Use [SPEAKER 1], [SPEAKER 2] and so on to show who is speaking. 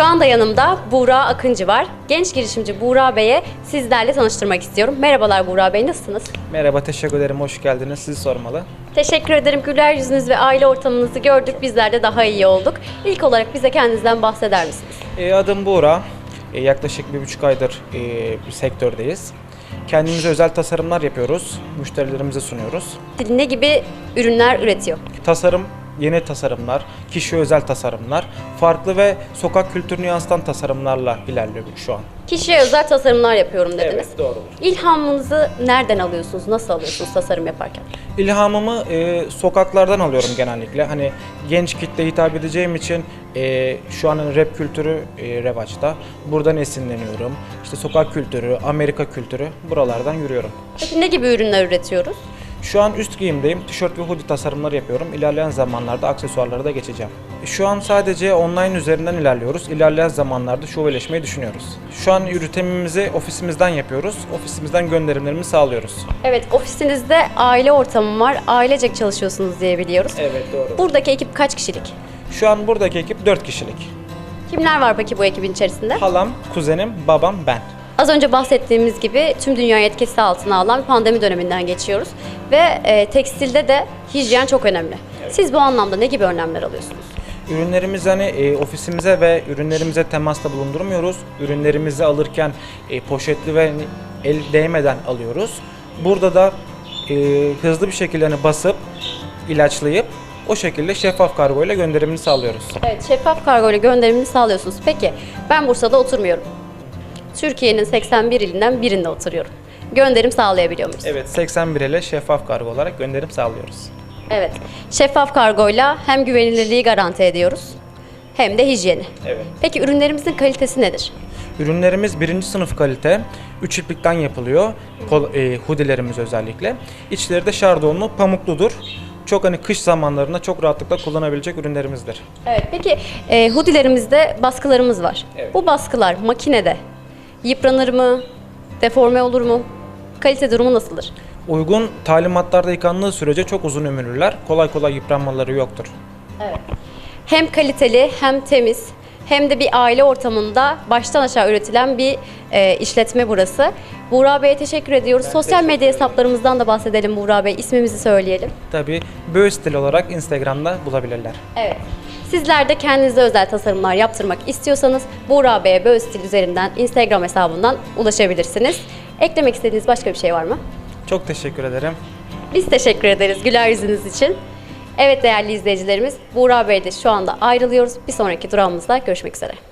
[SPEAKER 1] Şu anda yanımda Buğra Akıncı var. Genç girişimci Buğra Bey'e sizlerle tanıştırmak istiyorum. Merhabalar Buğra Bey, nasılsınız?
[SPEAKER 2] Merhaba, teşekkür ederim. Hoş geldiniz. Sizi sormalı.
[SPEAKER 1] Teşekkür ederim. Güler yüzünüz ve aile ortamınızı gördük. Bizler de daha iyi olduk. İlk olarak bize kendinizden bahseder misiniz?
[SPEAKER 2] E, adım Buğra. E, yaklaşık bir buçuk aydır e, bir sektördeyiz. Kendimize özel tasarımlar yapıyoruz. Müşterilerimize sunuyoruz.
[SPEAKER 1] Ne gibi ürünler üretiyor?
[SPEAKER 2] Tasarım, yeni tasarımlar, kişi özel tasarımlar, farklı ve sokak kültürünü yansıtan tasarımlarla ilerliyoruz şu an.
[SPEAKER 1] Kişiye özel tasarımlar yapıyorum dediniz.
[SPEAKER 2] doğrudur.
[SPEAKER 1] İlhamınızı nereden alıyorsunuz? Nasıl alıyorsunuz tasarım yaparken?
[SPEAKER 2] İlhamımı e, sokaklardan alıyorum genellikle. Hani genç kitle hitap edeceğim için e, şu an rap kültürü e, revaçta. Buradan esinleniyorum. İşte sokak kültürü, Amerika kültürü buralardan yürüyorum.
[SPEAKER 1] Peki ne gibi ürünler üretiyoruz?
[SPEAKER 2] Şu an üst giyimdeyim. Tişört ve hoodie tasarımları yapıyorum. İlerleyen zamanlarda aksesuarlara da geçeceğim. Şu an sadece online üzerinden ilerliyoruz. İlerleyen zamanlarda şoveleşmeyi düşünüyoruz. Şu an üretimimizi ofisimizden yapıyoruz. Ofisimizden gönderimlerimizi sağlıyoruz.
[SPEAKER 1] Evet, ofisinizde aile ortamı var. Ailecek çalışıyorsunuz diye biliyoruz.
[SPEAKER 2] Evet doğru.
[SPEAKER 1] Buradaki ekip kaç kişilik?
[SPEAKER 2] Şu an buradaki ekip 4 kişilik.
[SPEAKER 1] Kimler var peki bu ekibin içerisinde?
[SPEAKER 2] Halam, kuzenim, babam, ben.
[SPEAKER 1] Az önce bahsettiğimiz gibi tüm dünyayı etkisi altına alan bir pandemi döneminden geçiyoruz. Ve e, tekstilde de hijyen çok önemli. Siz bu anlamda ne gibi önlemler alıyorsunuz?
[SPEAKER 2] Ürünlerimizi hani e, ofisimize ve ürünlerimize temasta bulundurmuyoruz. Ürünlerimizi alırken e, poşetli ve hani el değmeden alıyoruz. Burada da e, hızlı bir şekilde hani basıp ilaçlayıp o şekilde şeffaf kargo ile gönderimini sağlıyoruz.
[SPEAKER 1] Evet, şeffaf kargo ile gönderimini sağlıyorsunuz. Peki, ben Bursa'da oturmuyorum. Türkiye'nin 81 ilinden birinde oturuyorum. Gönderim sağlayabiliyor muyuz?
[SPEAKER 2] Evet 81 ile şeffaf kargo olarak gönderim sağlıyoruz.
[SPEAKER 1] Evet. Şeffaf kargoyla hem güvenilirliği garanti ediyoruz hem de hijyeni.
[SPEAKER 2] Evet.
[SPEAKER 1] Peki ürünlerimizin kalitesi nedir?
[SPEAKER 2] Ürünlerimiz birinci sınıf kalite. Üç iplikten yapılıyor. Kol, e, hoodilerimiz özellikle. İçleri de şardonlu, pamukludur. Çok hani kış zamanlarında çok rahatlıkla kullanabilecek ürünlerimizdir.
[SPEAKER 1] Evet. Peki e, hoodilerimizde baskılarımız var.
[SPEAKER 2] Evet.
[SPEAKER 1] Bu baskılar makinede yıpranır mı? Deforme olur mu? Kalite durumu nasıldır?
[SPEAKER 2] Uygun talimatlarda yıkandığı sürece çok uzun ömürlüler. Kolay kolay yıpranmaları yoktur.
[SPEAKER 1] Hem kaliteli hem temiz hem de bir aile ortamında baştan aşağı üretilen bir e, işletme burası. Buğra Bey'e teşekkür ediyoruz. Sosyal medya hesaplarımızdan da bahsedelim Buğra Bey. İsmimizi söyleyelim.
[SPEAKER 2] Tabii stil olarak Instagram'da bulabilirler.
[SPEAKER 1] Evet. Sizler de kendinize özel tasarımlar yaptırmak istiyorsanız Buğra Bey'e stil üzerinden Instagram hesabından ulaşabilirsiniz. Eklemek istediğiniz başka bir şey var mı?
[SPEAKER 2] Çok teşekkür ederim.
[SPEAKER 1] Biz teşekkür ederiz güler yüzünüz için. Evet değerli izleyicilerimiz, Buğra Bey'de şu anda ayrılıyoruz. Bir sonraki durağımızda görüşmek üzere.